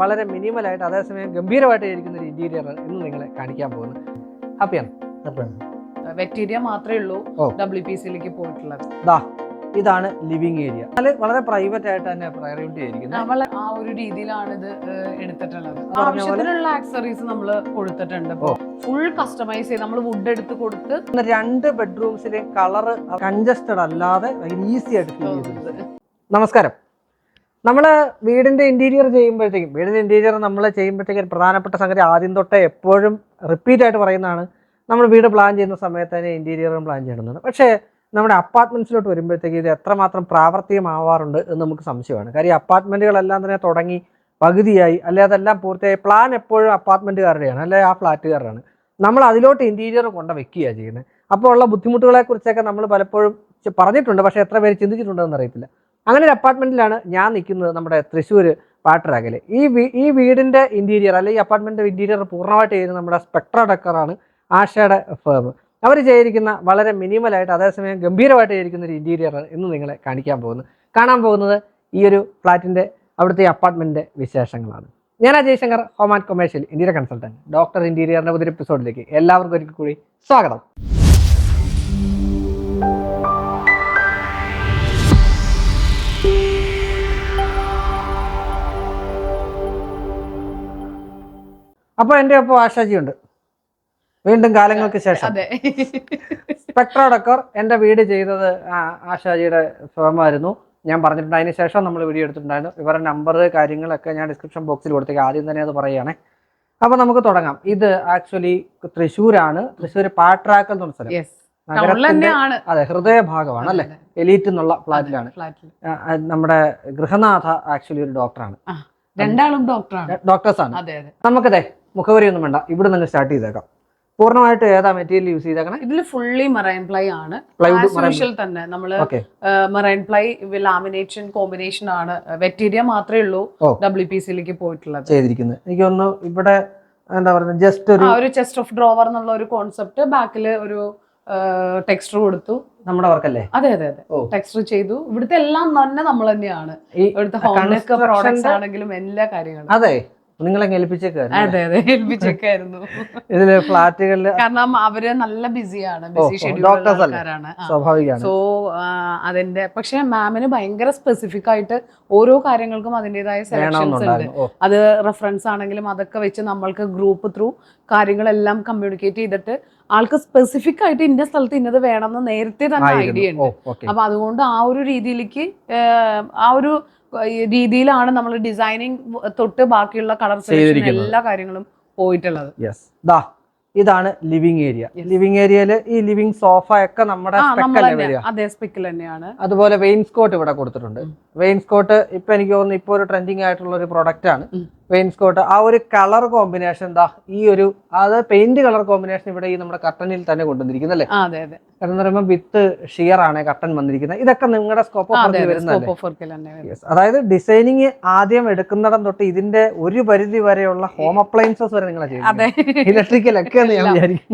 വളരെ മിനിമലായിട്ട് അതേസമയം ഗംഭീരമായിട്ട് ഇരിക്കുന്ന ഒരു ഇന്റീരിയർ ഇന്ന് നിങ്ങളെ കാണിക്കാൻ പോകുന്നത് ഹാപ്പിയാണ്? ബാക്ടീരിയ മാത്രമേ ഉള്ളൂ. ഡബ്ല്യു പി സിയിലേക്ക് പോയിട്ടുള്ളത്. ദാ ഇതാണ് ലിവിങ് ഏരിയ അത് വളരെ പ്രൈവറ്റ് ആയിട്ട് തന്നെ പ്രയോറിറ്റി ആയിരിക്കുന്നത്. നമ്മൾ ആ ഒരു രീതിയിലാണ് ഇത് എടുത്തിട്ടുള്ളത്. ആവശ്യത്തിനുള്ള ആക്സറീസ് നമ്മൾ കൊടുത്തിട്ടുണ്ട്. ഫുൾ കസ്റ്റമൈസ് ചെയ്ത് നമ്മൾ വുഡ് എടുത്ത് കൊടുത്ത് രണ്ട് ബെഡ്റൂംസിലെ കളർ കൺജസ്റ്റഡ് അല്ലാതെ ഈസി ആയിട്ട് ചെയ്തിട്ടുണ്ട് നമസ്കാരം. നമ്മൾ വീടിന്റെ ഇന്റീരിയർ ചെയ്യുമ്പോഴത്തേക്കും വീടിന്റെ ഇന്റീരിയർ നമ്മൾ ചെയ്യുമ്പോഴത്തേക്കും പ്രധാനപ്പെട്ട സംഗതി ആദ്യം തൊട്ടേ എപ്പോഴും റിപ്പീറ്റ് ആയിട്ട് പറയുന്നതാണ് നമ്മൾ വീട് പ്ലാൻ ചെയ്യുന്ന സമയത്ത് തന്നെ ഇന്റീരിയറും പ്ലാൻ ചെയ്യണമെന്നാണ് പക്ഷേ നമ്മുടെ അപ്പാർട്ട്മെന്റ്സിലോട്ട് വരുമ്പോഴത്തേക്ക് ഇത് എത്രമാത്രം പ്രാവർത്തികമാവാറുണ്ട് എന്ന് നമുക്ക് സംശയമാണ്. കാര്യം അപ്പാർട്ട്മെന്റുകളെല്ലാം തന്നെ തുടങ്ങി പകുതിയായി അല്ലെ അതെല്ലാം പൂർത്തിയായി പ്ലാൻ എപ്പോഴും അപ്പാർട്ട്മെന്റുകാരുടെയാണ് അല്ലെ ആ ഫ്ലാറ്റുകാരുടെയാണ് നമ്മൾ അതിലോട്ട് ഇന്റീരിയർ കൊണ്ട് വെക്കുകയാണ് ചെയ്യുന്നത്. അപ്പോൾ ഉള്ള ബുദ്ധിമുട്ടുകളെ കുറിച്ചൊക്കെ നമ്മൾ പലപ്പോഴും പറഞ്ഞിട്ടുണ്ട് പക്ഷേ എത്ര പേര് ചിന്തിച്ചിട്ടുണ്ടെന്ന് അറിയത്തില്ല. അങ്ങനെ ഒരു അപ്പാർട്ട്മെന്റിലാണ് ഞാൻ നിൽക്കുന്നത് നമ്മുടെ തൃശ്ശൂർ പാട്ടരാകൽ ഈ ഈ വീടിന്റെ ഇന്റീരിയർ അല്ലെങ്കിൽ അപ്പാർട്ട്മെന്റിന്റെ ഇന്റീരിയർ പൂർണമായിട്ട് ചെയ്യുന്നത് നമ്മുടെ സ്പെക്ട്ര ഡെക്കറാണ് ആഷയുടെ ഫേം അവർ ചെയ്തിരിക്കുന്ന വളരെ മിനിമലായിട്ട് അതേസമയം ഗംഭീരമായിട്ട് ചെയ്തിരിക്കുന്ന ഒരു ഇന്റീരിയർ ഇന്ന് നിങ്ങളെ കാണിക്കാൻ പോകുന്നത്. കാണാൻ പോകുന്നത് ഈ ഒരു ഫ്ലാറ്റിന്റെ അവിടുത്തെ അപ്പാർട്ട്മെന്റിന്റെ വിശേഷങ്ങളാണ്. ഞാൻ Ajay Shankar home and commercial interior consultant doctor ഇന്റീരിയറിന്റെ പുതിയ എപ്പിസോഡിലേക്ക് എല്ലാവർക്കും ഒരിക്കൽ കൂടി സ്വാഗതം. അപ്പോൾ എന്റെ ഒപ്പം ആശാജിയുണ്ട് വീണ്ടും കാലങ്ങൾക്ക് ശേഷം. സ്പെക്ട്രോ ഡെക്കർ എന്റെ വീട് ചെയ്തത് ആശാജിയുടെ സ്വയമായിരുന്നു. ഞാൻ പറഞ്ഞിട്ടുണ്ട്. അതിന് ശേഷം നമ്മൾ വീഡിയോ എടുത്തിട്ടുണ്ടായിരുന്നു. ഇവരുടെ നമ്പർ കാര്യങ്ങളൊക്കെ ഞാൻ ഡിസ്ക്രിപ്ഷൻ ബോക്സിൽ കൊടുത്തേക്ക്. ആദ്യം തന്നെ അത് പറയുകയാണേ. അപ്പോൾ നമുക്ക് തുടങ്ങാം. ഇത് ആക്ച്വലി തൃശ്ശൂരാണ്. തൃശ്ശൂർ പാട്രാക്കൽ എന്ന് പറഞ്ഞ സ്ഥലം. അതെ ഹൃദയഭാഗമാണ് അല്ലേ? എലീറ്റ് എന്നുള്ള ഫ്ലാറ്റിലാണ്. നമ്മുടെ ഗൃഹനാഥ ആക്ച്വലി ഒരു ഡോക്ടറാണ് രണ്ടാളും ഡോക്ടറാണ് ഡോക്ടേഴ്സാണ് നമുക്കതെ മുഖവരി ഒന്നും വേണ്ട. ഇവിടെ നിന്ന് സ്റ്റാർട്ട് ചെയ്തേക്കാം. പൂർണമായിട്ട് ഏതാ മെറ്റീരിയൽ യൂസ് ചെയ്തേക്കണം? ഇതിൽ ഫുള്ളി മറൈൻ പ്ലൈ ആണ്. തന്നെ നമ്മൾ മെറൈൻ പ്ലൈ ലാമിനേഷൻ കോമ്പിനേഷൻ ആണ്. വെറ്റീരിയ മാത്രമേ ഉള്ളൂ. ഡബ്ല്യു പി സിയിലേക്ക് പോയിട്ടുള്ളത്. ചെയ്തിരിക്കുന്നത്. എനിക്ക് തോന്നുന്നു ഇവിടെ എന്താ പറയുന്നത് ജസ്റ്റ് ഒരു ഒരു ചെസ്റ്റ് ഓഫ് ഡ്രോവർ എന്നുള്ള ഒരു കോൺസെപ്റ്റ് ബാക്കിൽ ഒരു ടെക്സ്റ്റർ കൊടുത്തു. നമ്മുടെ വർക്കല്ലേ? അതെ അതെ അതെ. ടെക്സ്റ്റർ ചെയ്തു. ഇവിടുത്തെ എല്ലാം തന്നെ നമ്മൾ തന്നെയാണ്. ഇവിടുത്തെ ഹോം മേക്കപ്പ് പ്രോഡക്ട്സ് ആണെങ്കിലും എല്ലാ കാര്യങ്ങളും. അതെ. നിങ്ങളെ ഏൽപ്പിച്ചേക്കായിരുന്നു ഇതിൽ ഫ്ലാറ്റുകളിൽ കാരണം അവർ നല്ല ബിസിയാണ് ബിസി ഷെഡ്യൂൾ? ആൾക്കാരാണ്. സോ അതിന്റെ പക്ഷെ മാമിന് ഭയങ്കര സ്പെസിഫിക് ആയിട്ട് ഓരോ കാര്യങ്ങൾക്കും അതിന്റെതായ സെലക്ഷൻസ് ഉണ്ട്. അത് റെഫറൻസ് ആണെങ്കിലും അതൊക്കെ വെച്ച് നമ്മൾക്ക് ഗ്രൂപ്പ് ത്രൂ കാര്യങ്ങളെല്ലാം കമ്മ്യൂണിക്കേറ്റ് ചെയ്തിട്ട് ആൾക്ക് സ്പെസിഫിക് ആയിട്ട് ഇന്ന സ്ഥലത്ത് ഇന്നത് വേണം എന്ന് നേരത്തെ തന്നെ ഐഡിയ ഉണ്ട്. അപ്പൊ അതുകൊണ്ട് ആ ഒരു രീതിയിലേക്ക് ആ ഒരു രീതിയിലാണ് നമ്മൾ ഡിസൈനിങ് തൊട്ട് ബാക്കിയുള്ള കളർ സെലക്ഷൻ. എല്ലാ കാര്യങ്ങളും പോയിട്ടുള്ളത്. ഇതാണ് ലിവിങ് ഏരിയ. ലിവിങ് ഏരിയയിൽ ഈ ലിവിങ് സോഫ ഒക്കെ നമ്മുടെ അതെ സ്പെക്കിൽ തന്നെയാണ്. അതുപോലെ വെയിൻസ്കോട്ട് ഇവിടെ കൊടുത്തിട്ടുണ്ട്. വെയിൻസ്കോട്ട് ഇപ്പൊ എനിക്ക് തോന്നുന്നു ഇപ്പൊ ഒരു ട്രെൻഡിങ് ആയിട്ടുള്ള ഒരു പ്രൊഡക്റ്റ് ആണ്. വെയിൻസ്കോട്ട് ആ ഒരു കളർ കോമ്പിനേഷൻ എന്താ ഈ ഒരു അത് പെയിന്റ് കളർ കോമ്പിനേഷൻ ഇവിടെ ഈ നമ്മുടെ കട്ടനിൽ തന്നെ കൊണ്ടുവന്നിരിക്കുന്നത് അല്ലേ? അതെ അതെ. കാരണം പറയുമ്പോൾ വിത്ത് ഷിയർ ആണ് കട്ടൻ വന്നിരിക്കുന്നത്. ഇതൊക്കെ നിങ്ങളുടെ സ്കോപ്പ്. അതായത് ഡിസൈനിങ് ആദ്യം എടുക്കുന്നിടം തൊട്ട് ഇതിന്റെ ഒരു പരിധി വരെയുള്ള ഹോം അപ്ലയൻസസ് വരെ നിങ്ങൾ ഇലക്ട്രിക്കൽ ഒക്കെ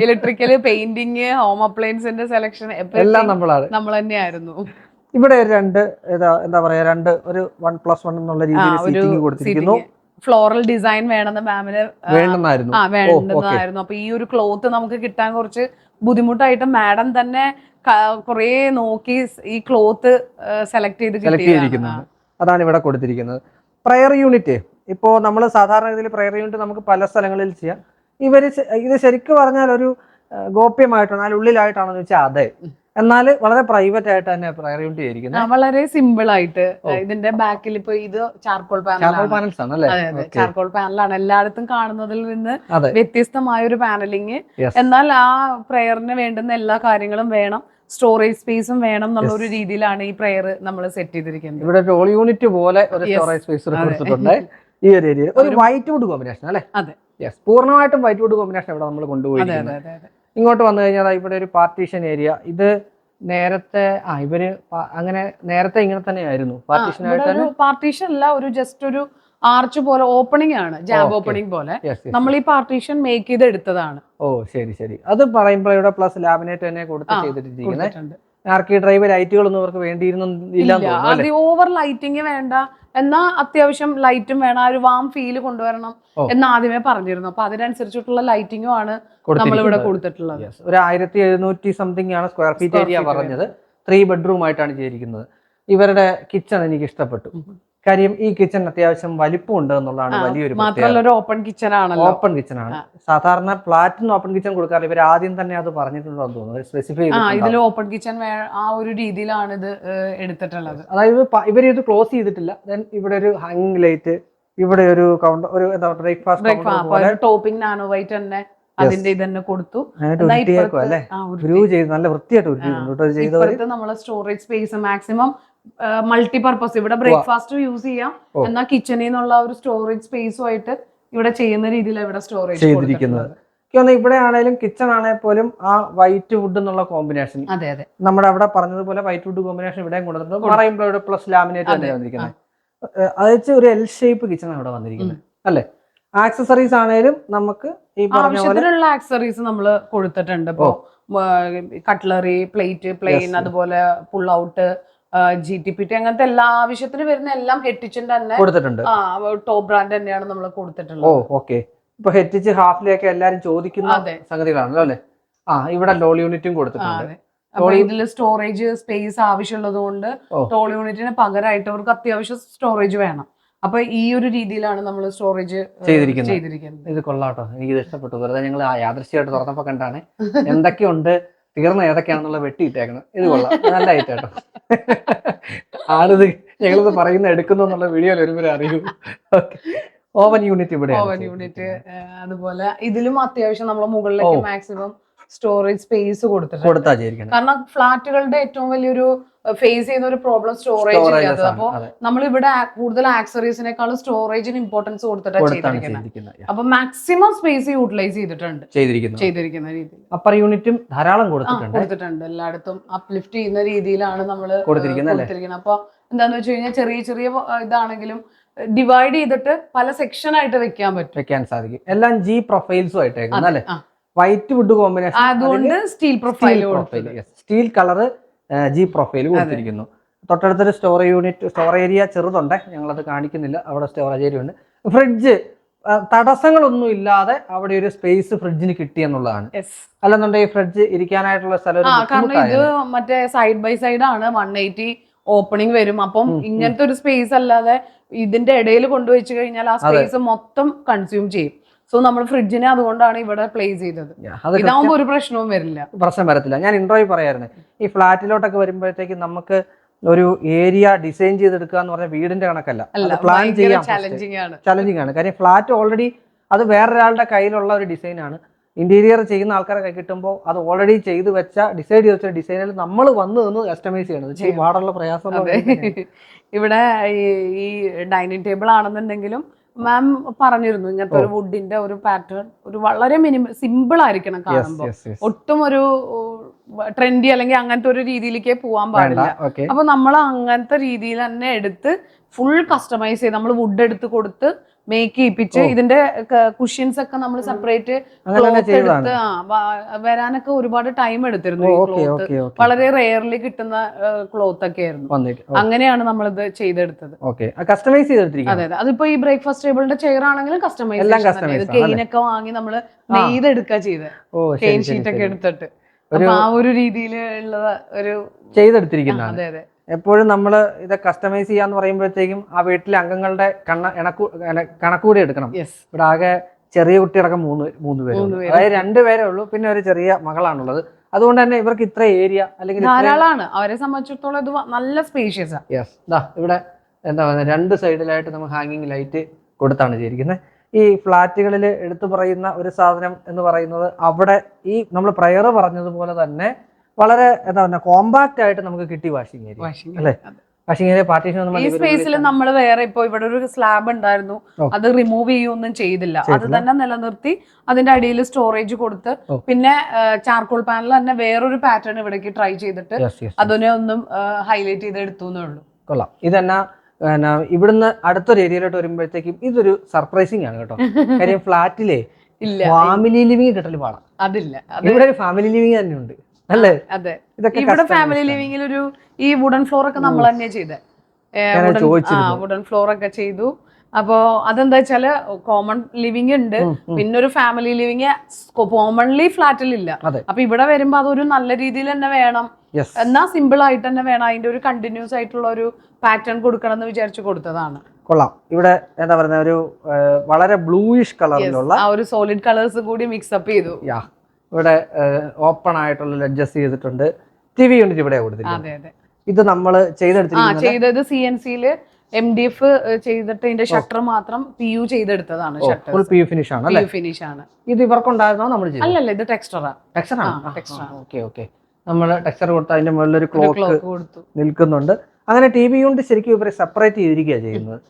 ഇലക്ട്രിക്കൽ പെയിന്റിങ് ഹോം അപ്ലയൻസിന്റെ സെലക്ഷൻ എല്ലാം നമ്മളാണ്. നമ്മൾ തന്നെയായിരുന്നു. ഇവിടെ രണ്ട് എന്താ പറയാ രണ്ട് ഒരു വൺ പ്ലസ് വൺ എന്നുള്ള രീതിയിൽ കൊടുത്തിരിക്കുന്നു. ഫ്ലോറൽ ഡിസൈൻ വേണമെന്ന് മാമിന് വേണമെന്നായിരുന്നു. ആ വേണ്ടെന്നായിരുന്നു. അപ്പൊ ഈ ഒരു ക്ലോത്ത് നമുക്ക് കിട്ടാൻ കുറച്ച് ബുദ്ധിമുട്ടായിട്ട് മാഡം തന്നെ കുറെ നോക്കി ഈ ക്ലോത്ത് സെലക്ട് ചെയ്ത് സെലക്ട് ചെയ്തിരിക്കുന്നത്. അതാണ് ഇവിടെ കൊടുത്തിരിക്കുന്നത്. പ്രയർ യൂണിറ്റ് ഇപ്പോ നമ്മൾ സാധാരണ രീതിയിൽ പ്രയർ യൂണിറ്റ് നമുക്ക് പല സ്ഥലങ്ങളിൽ ചെയ്യാം. ഇവർ ഇത് ശരിക്കും പറഞ്ഞാൽ ഒരു ഗോപ്യമായിട്ടാണ് അതിനുള്ളിലായിട്ടാണെന്ന് വെച്ചാൽ അതെ. എന്നാൽ വളരെ പ്രൈവറ്റ് ആയിട്ട് തന്നെ പ്രയർ യൂണിറ്റ് വളരെ സിമ്പിൾ ആയിട്ട്. ഇതിന്റെ ബാക്കിൽ ഇപ്പൊ ഇത് ചാർക്കോൾ ചാർക്കോൾ പാനൽസ് ആണ്. അല്ലേ ചാർക്കോൾ പാനലാണ് എല്ലായിടത്തും കാണുന്നതിൽ നിന്ന് വ്യത്യസ്തമായ ഒരു പാനലിങ് എന്നാൽ ആ പ്രയറിന് വേണ്ടുന്ന എല്ലാ കാര്യങ്ങളും വേണം. സ്റ്റോറേജ് സ്പേസും വേണം എന്നുള്ള ഒരു രീതിയിലാണ് ഈ പ്രയർ നമ്മൾ സെറ്റ് ചെയ്തിരിക്കുന്നത്. ഇവിടെ ഒരു ഓൾ യൂണിറ്റ് പോലെ ഒരു സ്റ്റോറേജ് സ്പേസ് കൊടുത്തിട്ടുണ്ട്. ഈ ഒരു ഏരിയയിൽ ഒരു വൈറ്റ് വുഡ് കോമ്പിനേഷൻ അല്ലേ? അതെ. യെസ് പൂർണമായിട്ടും വൈറ്റ് വുഡ് കോമ്പിനേഷൻ ഇവിടെ നമ്മൾ അതെ. ഇങ്ങോട്ട് വന്നു കഴിഞ്ഞാൽ ഇവിടെ ഒരു പാർട്ടീഷൻ ഏരിയ ഇത് നേരത്തെ ആ ഇവർ അങ്ങനെ നേരത്തെ ഇങ്ങനെ തന്നെയായിരുന്നു. പാർട്ടീഷൻ ആയിട്ട് പാർട്ടീഷൻ അല്ല ഒരു ജസ്റ്റ് ഒരു ആർച്ച് പോലെ ഓപ്പണിംഗ് ആണ് ജാബ് ഓപ്പണിംഗ് പോലെ. നമ്മൾ ഈ പാർട്ടീഷൻ മേക്ക് ചെയ്ത് എടുത്തതാണ് ഓ ശരി ശരി. അത് പറയുമ്പോൾ ഇവിടെ പ്ലസ് ലാമിനേറ്റ് തന്നെ കൊടുത്ത് ചെയ്തിട്ടിരിക്കുന്നത് ആർക്കി ഡ്രൈവ് ലൈറ്റുകളൊന്നും അവർക്ക് വേണ്ടിയിരുന്നു ഇല്ല തോന്നുന്നു അത് അല്ലേ ഓവർ ലൈറ്റിംഗ് വേണ്ട. എന്നാ അത്യാവശ്യം ലൈറ്റും വേണം. ആ ഒരു വാം ഫീൽ കൊണ്ടുവരണം എന്ന് ആദ്യമേ പറഞ്ഞിരുന്നു. അപ്പൊ അതിനനുസരിച്ചിട്ടുള്ള ലൈറ്റിങ്ങും ആണ് നമ്മളിവിടെ. കൊടുത്തിട്ടുള്ളത്. ഒരു ആയിരത്തി എഴുന്നൂറ്റി സംതിങ് ആണ് സ്ക്വയർ ഫീറ്റ് ഏരിയ പറഞ്ഞത്. ത്രീ ബെഡ്റൂം ആയിട്ടാണ് ചെയ്തിരിക്കുന്നത്. ഇവരുടെ കിച്ചൺ എനിക്ക് ഇഷ്ടപ്പെട്ടു. കാര്യം ഈ കിച്ചൺ അത്യാവശ്യം വലിപ്പം ഉണ്ട് എന്നുള്ളതാണ് വലിയൊരു ഒരു ഓപ്പൺ കിച്ചൺ ആണ് ഓപ്പൺ കിച്ചൺ ആണ്. സാധാരണ ഫ്ലാറ്റിന് ഓപ്പൺ കിച്ചൺ കൊടുക്കാറില്ല. ഇവർ ആദ്യം തന്നെ അത് പറഞ്ഞിട്ടുണ്ടോ എന്ന് തോന്നുന്നു. സ്പെസിഫൈ ഇതിൽ ഓപ്പൺ കിച്ചൺ ആ ഒരു രീതിയിലാണ് ഇത് എടുത്തിട്ടുള്ളത്. അതായത് ഇവർ ഇത് ക്ലോസ് ചെയ്തിട്ടില്ല. ദെൻ ഇവിടെ ഒരു ഹാങ്ങിങ് ലൈറ്റ് ഇവിടെ ഒരു കൗണ്ടർ ഒരു എന്താ ബ്രേക്ക്ഫാസ്റ്റ് ടോപ്പിംഗ് നാനോ വൈറ്റ് തന്നെ അതിന്റെ കൊടുത്തു. നല്ല വൃത്തിയായിട്ട് നമ്മളെ storage space maximum multi purpose ഇവിടെ ബ്രേക്ക്ഫാസ്റ്റ് യൂസ് ചെയ്യാം. ഓ. എന്നാൽ കിച്ചണിൽ നിന്നുള്ള ഒരു സ്റ്റോറേജ് സ്പേസും ആയിട്ട് ഇവിടെ ചെയ്യുന്ന രീതിയിലാണ് ഇവിടെ സ്റ്റോറേജ് ചെയ്തിരിക്കുന്നത്. ഇവിടെ ആണെങ്കിലും കിച്ചൺ ആണെങ്കിൽ പോലും ആ വൈറ്റ് വുഡ് എന്നുള്ള കോമ്പിനേഷൻ അതെ അതെ. നമ്മുടെ അവിടെ പറഞ്ഞതുപോലെ വൈറ്റ് വുഡ് കോമ്പിനേഷൻ ഇവിടെ കൊണ്ടുവന്നിട്ടുണ്ട്. മറൈൻ ബ്ലോഡ് പ്ലസ് ലാമിനേറ്റ് തന്നെ അതെ, വന്നിരിക്കുന്നത്. അത് ഒരു എൽ ഷേപ്പ് കിച്ചൺ ഇവിടെ വന്നിരിക്കുന്നത്. അല്ലേ? ആക്സസറീസ് ആണെങ്കിലും നമുക്ക് ഈ ആവശ്യത്തിനുള്ള ആക്സസറീസ് നമ്മൾ കൊടുത്തിട്ടുണ്ട്. ഇപ്പോ കട്ട്ലറി പ്ലേറ്റ് പ്ലെയിൻ അതുപോലെ pull out G T P T അങ്ങനത്തെ എല്ലാ ആവശ്യത്തിന് വരുന്ന എല്ലാം ഹെറ്റിച്ചിന്റെ തന്നെ കൊടുത്തിട്ടുണ്ട്. ആ ടോപ്പ് ബ്രാൻഡ് തന്നെയാണ് നമ്മൾ ഓ കൊടുത്തിട്ടുള്ളത് ഓക്കെ ഇപ്പൊ ഹെറ്റിച്ച് ഹാഫിലേക്ക് എല്ലാരും ചോദിക്കുന്ന. സംഗതികളാണല്ലോ അല്ലേ? ആ ഇവിടെ ലോൾ യൂണിറ്റും കൊടുത്തിട്ടുണ്ട്. ഇതിൽ സ്റ്റോറേജ് സ്പേസ് ആവശ്യമുള്ളത് കൊണ്ട് ഓ. ടോൾ യൂണിറ്റിന് പകരമായിട്ട് അവർക്ക് അത്യാവശ്യം സ്റ്റോറേജ് വേണം. അപ്പൊ ഈ ഒരു രീതിയിലാണ് നമ്മൾ സ്റ്റോറേജ് ചെയ്തിരിക്കുന്നത്. ഇത് കൊള്ളാട്ടോ. എനിക്ക് ഇത് ഇഷ്ടപ്പെട്ടു. വെറുതെ ഞങ്ങൾ യാദൃശ്യമായിട്ട് തുറന്നപ്പോ കണ്ടാണ്. എന്തൊക്കെയുണ്ട് തീർന്ന ഏതൊക്കെയാണെന്നുള്ള വെട്ടിയിട്ടേക്കണം ഇത് കൊള്ളാം. നല്ല ആയിട്ടോ ആളിത് ഞങ്ങളിത് പറയുന്ന എടുക്കുന്നു എന്നുള്ള വീഡിയോയിൽ ഒരുവരെ അറിയൂ. ഓവൻ യൂണിറ്റ് ഇവിടെ ഓവൻ യൂണിറ്റ് അതുപോലെ ഇതിലും അത്യാവശ്യം നമ്മൾ മുകളിലേക്ക് മാക്സിമം സ്റ്റോറേജ് സ്പേസ് കൊടുത്തിട്ടുണ്ട്. കാരണം ഫ്ലാറ്റുകളുടെ ഏറ്റവും വലിയൊരു ഫേസ് ചെയ്യുന്ന ഒരു പ്രോബ്ലം സ്റ്റോറേജ് ഇല്ലാത്തത്. അപ്പൊ നമ്മൾ ഇവിടെ കൂടുതൽ ആക്സറീസിനേക്കാളും സ്റ്റോറേജിന് ഇമ്പോർട്ടൻസ് കൊടുത്തിട്ടാണ് ചെയ്തിരിക്കുന്നത്. അപ്പൊ മാക്സിമം സ്പേസ് യൂട്ടിലൈസ് ചെയ്തിട്ടുണ്ട്. ചെയ്തിരിക്കുന്ന. രീതിയിൽ. അപ്പർ യൂണിറ്റും ധാരാളം കൊടുത്തിട്ടുണ്ട്. എല്ലായിടത്തും അപ്ലിഫ്റ്റ് ചെയ്യുന്ന രീതിയിലാണ് നമ്മൾ കൊടുത്തിരിക്കുന്നത് അപ്പൊ എന്താന്ന് വെച്ച് കഴിഞ്ഞാൽ ചെറിയ ചെറിയ ഇതാണെങ്കിലും ഡിവൈഡ് ചെയ്തിട്ട് പല സെക്ഷൻ ആയിട്ട് വെക്കാൻ പറ്റും. വെക്കാൻ സാധിക്കും. എല്ലാം ജി പ്രൊഫൈൽസും ആയിട്ട് അല്ലേ. വൈറ്റ് വുഡ് കോമ്പിനേഷൻ അതുകൊണ്ട് steel profile steel colour G profile കൊടുത്തിരിക്കുന്നു. തൊട്ടടുത്തൊരു സ്റ്റോറേജ് യൂണിറ്റ് സ്റ്റോറേജ് ഏരിയ ചെറുതുണ്ട്. ഞങ്ങളത് കാണിക്കുന്നില്ല. അവിടെ സ്റ്റോറേജ് ഏരിയ ഉണ്ട്. ഫ്രിഡ്ജ് തടസ്സങ്ങളൊന്നും ഇല്ലാതെ അവിടെ ഒരു സ്പേസ് ഫ്രിഡ്ജിന് കിട്ടി എന്നുള്ളതാണ്. അല്ലെന്നുണ്ടെങ്കിൽ ഫ്രിഡ്ജ് ഇരിക്കാനായിട്ടുള്ള സ്ഥലം ഇത്. മറ്റേ സൈഡ് ബൈ സൈഡ് ആണ്. വൺ എയ്റ്റി ഓപ്പണിംഗ് വരും. അപ്പം. ഇങ്ങനത്തെ ഒരു സ്പേസ് അല്ലാതെ ഇതിന്റെ ഇടയിൽ കൊണ്ടുവച്ചു കഴിഞ്ഞാൽ ആ സ്പേസ് മൊത്തം കൺസ്യൂം ചെയ്യും. സോ നമ്മൾ ഫ്രിഡ്ജിനെ അതുകൊണ്ടാണ് ഇവിടെ പ്ലേസ് ചെയ്തത്. ഇതാവുമ്പോൾ ഇതാവുമ്പോ ഒരു പ്രശ്നവും വരില്ല. പ്രശ്നം വരത്തില്ല. ഞാൻ ഇൻട്രോയിൽ പറയായിരുന്നു. ഈ ഫ്ലാറ്റിലോട്ടൊക്കെ വരുമ്പോഴത്തേക്ക് നമുക്ക് ഒരു ഏരിയ ഡിസൈൻ ചെയ്തെടുക്കുക എന്ന് പറഞ്ഞാൽ വീടിന്റെ കണക്കല്ല. പ്ലാൻ ചെയ്യാൻ ചെയ്യാം ചലഞ്ചിങ് ആണ്. കാര്യം ഫ്ലാറ്റ് ഓൾറെഡി അത് വേറൊരാളുടെ കയ്യിലുള്ള ഒരു ഡിസൈനാണ് ഇന്റീരിയർ ചെയ്യുന്ന ആൾക്കാരെ കൈ കിട്ടുമ്പോൾ അത് ഓൾറെഡി ചെയ്ത് വെച്ച ഡിസൈഡ് ചെയ്ത് വെച്ച ഡിസൈനിൽ നമ്മൾ വന്ന് നിന്ന് കസ്റ്റമൈസ് ചെയ്യണത്. ചെയ്യണം. പാടുള്ള പ്രയാസം ഇവിടെ ഈ- ഈ ഡൈനിങ് ടേബിൾ ആണെന്നുണ്ടെങ്കിലും മാം പറഞ്ഞിരുന്നു ഇങ്ങനത്തെ ഒരു വുഡിന്റെ ഒരു പാറ്റേൺ ഒരു വളരെ മിനിമം സിമ്പിൾ ആയിരിക്കണം കാണുമ്പോൾ ഒട്ടും ഒരു ട്രെൻഡി അല്ലെങ്കിൽ അങ്ങനത്തെ ഒരു രീതിയിലേക്കേ പോവാൻ പാടില്ല. അപ്പൊ നമ്മൾ അങ്ങനത്തെ രീതിയിൽ തന്നെ എടുത്ത് ഫുൾ കസ്റ്റമൈസ് ചെയ്ത് നമ്മൾ വുഡ് എടുത്ത് കൊടുത്ത് മേക്ക് ചെയ്യിപ്പിച്ച്. ഇതിന്റെ കുഷ്യൻസ് ഒക്കെ നമ്മൾ സെപ്പറേറ്റ് എടുത്ത് വരാനൊക്കെ ഒരുപാട് ടൈം എടുത്തിരുന്നു ഈ ക്ലോത്ത് വളരെ റെയർലി കിട്ടുന്ന ക്ലോത്ത് ഒക്കെ ആയിരുന്നു. അങ്ങനെയാണ് അങ്ങനെയാണ് നമ്മളിത് ചെയ്തെടുത്തത്. കസ്റ്റമൈസ് അതെ ചെയ്തെടുത്തിരിക്കുന്നത് അതെ അതിപ്പോ ഈ ബ്രേക്ക്ഫാസ്റ്റ് ടേബിളിന്റെ ചെയർ ആണെങ്കിലും കസ്റ്റമൈസ് കെയിനൊക്കെ വാങ്ങി നമ്മൾ നെയ്തെടുക്കുക ചെയ്തത് കെയിൻ ഷീറ്റ് ഒക്കെ എടുത്തിട്ട്. ആ ഒരു രീതിയിൽ ഉള്ള ഒരു ചെയ്തെടുത്തിരിക്കുന്നത് അതെ അതെ. എപ്പോഴും നമ്മൾ ഇത് കസ്റ്റമൈസ് ചെയ്യാന്ന് പറയുമ്പോഴത്തേക്കും ആ വീട്ടിലെ അംഗങ്ങളുടെ കണ്ണ ഇണക്കു കണക്കൂടി എടുക്കണം. ഇവിടെ ആകെ ചെറിയ കുട്ടിയടക്കം മൂന്ന് മൂന്ന് പേര്. അതായത് രണ്ട് പേരേ ഉള്ളൂ. പിന്നെ ഒരു ചെറിയ മകളാണുള്ളത്. അതുകൊണ്ട് തന്നെ ഇവർക്ക് ഇത്ര ഏരിയ അല്ലെങ്കിൽ ധാരാളമാണ് അവരെ സംബന്ധിച്ചിടത്തോളം ഇത് നല്ല സ്പേഷ്യസ് യെസ് ദാ ഇവിടെ എന്താ പറയുക രണ്ട് സൈഡിലായിട്ട് നമുക്ക് ഹാങ്ങിങ് ലൈറ്റ് കൊടുത്താണ് ചെയ്തിരിക്കുന്നത് ഈ ഫ്ലാറ്റുകളിൽ എടുത്തു പറയുന്ന ഒരു സാധനം എന്ന് പറയുന്നത് അവിടെ ഈ നമ്മൾ പ്രയർ പറഞ്ഞതുപോലെ തന്നെ വളരെ എന്താ പറയുക കോമ്പാക്റ്റ് ആയിട്ട് നമുക്ക് കിട്ടി വാഷിംഗ് ഏരിയ അല്ലേ? വാഷിംഗ് പാർട്ടീഷൻ ഈ സ്പേസിൽ നമ്മൾ വേറെ ഇപ്പൊ ഇവിടെ ഒരു സ്ലാബ് ഉണ്ടായിരുന്നു. അത് റിമൂവ് ചെയ്യൊന്നും ചെയ്തില്ല. അത് തന്നെ നിലനിർത്തി അതിന്റെ അടിയിൽ സ്റ്റോറേജ് കൊടുത്ത് പിന്നെ ചാർക്കോൾ പാനൽ തന്നെ വേറൊരു പാറ്റേൺ ഇവിടേക്ക് ട്രൈ ചെയ്തിട്ട് അതിനെ ഒന്നും ഹൈലൈറ്റ് ചെയ്ത് എടുത്തു എന്നേ ഉള്ളൂ. കൊള്ളാം. ഇതെന്നാ ഇവിടുന്ന് അടുത്തൊരു ഏരിയയിലോട്ട് വരുമ്പോഴത്തേക്കും ഇതൊരു സർപ്രൈസിംഗ് ആണ് കേട്ടോ. കാര്യം ഫ്ലാറ്റിലെ ഇല്ല. ഫാമിലി ലിവിംഗ് കിട്ടലും പാടാം. അതില്ല. ഇവിടെ ഒരു ഫാമിലി ലിവിംഗ് തന്നെ ഉണ്ട്. അല്ലേ? അതെ. ഇവിടെ ഫാമിലി ലിവിംഗിൽ ഒരു ഈ വുഡൻ ഫ്ലോർ ഒക്കെ നമ്മൾ തന്നെ ചെയ്തേ. വുഡൻ ഫ്ലോർ ഒക്കെ ചെയ്തു. അപ്പോ അതെന്താ വെച്ചാൽ കോമൺ ലിവിംഗ് ഉണ്ട്. പിന്നെ ഒരു ഫാമിലി ലിവിംഗ് കോമൺലി ഫ്ലാറ്റിൽ ഇല്ല അപ്പൊ ഇവിടെ വരുമ്പോ അതൊരു നല്ല രീതിയിൽ തന്നെ വേണം. എന്നാ സിമ്പിൾ ആയിട്ട് തന്നെ വേണം. അതിന്റെ ഒരു കണ്ടിന്യൂസ് ആയിട്ടുള്ള ഒരു പാറ്റേൺ കൊടുക്കണം എന്ന് വിചാരിച്ചു കൊടുത്തതാണ്. കൊള്ളാം. ഇവിടെ എന്താ പറയുന്ന ഒരു വളരെ ബ്ലൂയിഷ് കളറിലുള്ള ആ ഒരു സോളിഡ് കളേഴ്സ് കൂടി മിക്സ് അപ്പ് ചെയ്തു. ഇവിടെ ഓപ്പൺ ആയിട്ടുള്ള അഡ്ജസ്റ്റ് ചെയ്തിട്ടുണ്ട്. ടി വി യൂണിറ്റ് ഇവിടെ കൊടുത്തിട്ടുണ്ട് ഇത് നമ്മൾ ചെയ്തെടുത്തത് ചെയ്തെടുത്തിരിക്കുന്നത് ചെയ്തത് സി എൻ സിയിൽ എം ഡി എഫ് ചെയ്തിട്ട് ഇതിന്റെ ഷട്ടർ മാത്രം പി യു ചെയ്തെടുത്തതാണ് ഫുൾ പി യു ഫിനിഷ് ആണ് അല്ലേ? ഫിനിഷ് ആണ്. ഇത് ഇവർക്കുണ്ടായിരുന്നോ നമ്മൾ അല്ലല്ല ഇത് ടെക്സ്റ്ററാ ടെക്സ്റ്ററാണ്. Okay okay. നമ്മൾ ടെക്സ്റ്റർ കൊടുത്ത് അതിന്റെ മുകളിൽ ഒരു ക്ലോക്ക് നിൽക്കുന്നുണ്ട്. അങ്ങനെ ടി വി യൂണിറ്റ് ശരിക്കും ഇവരെ സെപ്പറേറ്റ് ചെയ്തിരിക്കുകയാണ് ചെയ്യുന്നത്.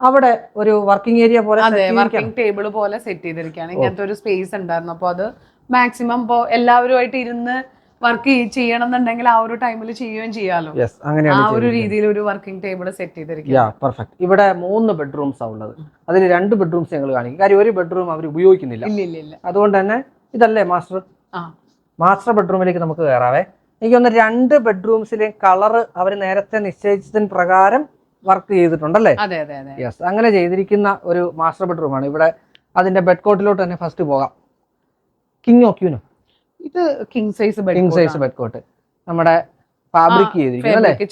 അവിടെ ഒരു വർക്കിംഗ് ഏരിയ പോലെ വർക്കിംഗ് ടേബിൾ പോലെ സെറ്റ് ചെയ്തിരിക്കുകയാണ്. ഇങ്ങനത്തെ ഒരു സ്പേസ് ഉണ്ടായിരുന്നു. അപ്പോൾ അത് മാക്സിമം ഇപ്പോൾ എല്ലാവരുമായിട്ട് ഇരുന്ന് വർക്ക് ചെയ്യണം എന്നുണ്ടെങ്കിൽ ആ ഒരു ടൈമിൽ ചെയ്യുകയും ചെയ്യാലോ? അങ്ങനെയാണ് ആ ഒരു രീതിയിൽ ഒരു വർക്കിംഗ് ടേബിൾ സെറ്റ് ചെയ്തിരിക്കും ഇവിടെ മൂന്ന് ബെഡ്റൂംസ് ആണ് ഉള്ളത്. അതിൽ രണ്ട് ബെഡ്റൂംസ് ഞങ്ങൾ കാണിക്കും. കാര്യം ഒരു ബെഡ്റൂം അവർ ഉപയോഗിക്കുന്നില്ല. ഇല്ല ഇല്ല ഇല്ല. അതുകൊണ്ട് തന്നെ ഇതല്ലേ മാസ്റ്റർ മാസ്റ്റർ ബെഡ്റൂമിലേക്ക് നമുക്ക് കയറാവേ എനിക്ക് തോന്നുന്നു രണ്ട് ബെഡ്റൂംസിലെ കളർ അവർ നേരത്തെ നിശ്ചയിച്ചതിന് പ്രകാരം വർക്ക് ചെയ്തിട്ടുണ്ടല്ലേ? അതെ അതെ അതെ. യെസ് അങ്ങനെ ചെയ്തിരിക്കുന്ന ഒരു മാസ്റ്റർ ബെഡ്റൂമാണ് ഇവിടെ അതിന്റെ ബെഡ് കോട്ടിലോട്ട് തന്നെ ഫസ്റ്റ് പോകാം. കിങ് ക്യൂനോ ഇത് king size king size bed cot നമ്മുടെ ഫാബ്രിക്